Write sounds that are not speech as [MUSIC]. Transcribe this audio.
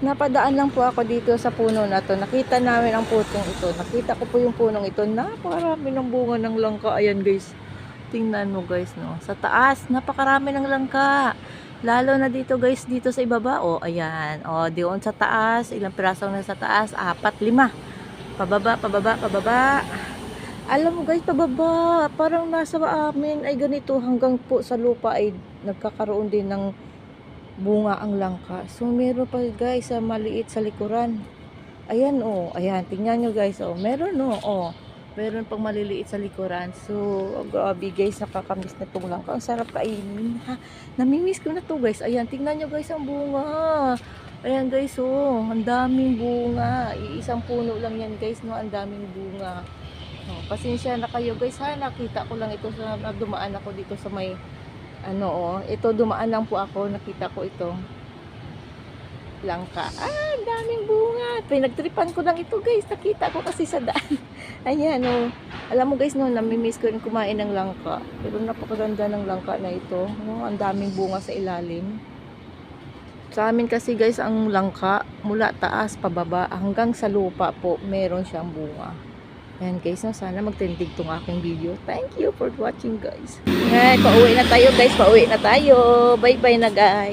Napadaan lang po ako dito sa puno na to. Nakita namin ang putong ito. Nakita ko po yung punong ito. Napakarami ng bunga ng langka. Ayan guys. Tingnan mo guys no. Sa taas, napakarami ng langka. Lalo na dito guys, dito sa ibaba. O, ayan. O, doon sa taas. Ilang piraso na sa taas? Apat, lima. Pababa, pababa, pababa. Alam mo guys, pababa. Parang nasa amin ay ganito hanggang po sa lupa ay nagkakaroon din ng bunga ang langka. So, meron pa guys sa maliit sa likuran. Ayan oh, ayan, tingnan nyo guys oh. Meron oh, oh. Meron pang maliliit sa likuran. So, oh, guys, nakakamiss na itong langka. Ang sarap kainin. Ha? Namimiss ko na to guys. Ayan, tingnan nyo guys ang bunga. Ayan guys oh, ang daming bunga. Iisang puno lang yan guys no, ang daming bunga. Oh, pasensya na kayo guys ha, nakita ko lang ito sa dumaan ako dito sa may ano oh, ito dumaan lang po ako, nakita ko ito. Langka. Ah, daming bunga. Pinagtripan ko lang ito guys, nakita ko kasi sa daan. [LAUGHS] Ayan oh. Alam mo guys no, namimiss ko rin kumain ng langka. Pero napakaganda ng langka na ito. Oh, ang daming bunga sa ilalim. Sa amin kasi guys, ang langka mula taas pababa hanggang sa lupa po, meron siyang bunga. Ayan guys, no, sana magtindig tong aking video. Thank you for watching guys. Ayan, pauwi na tayo guys, pauwi na tayo. Bye bye na guys.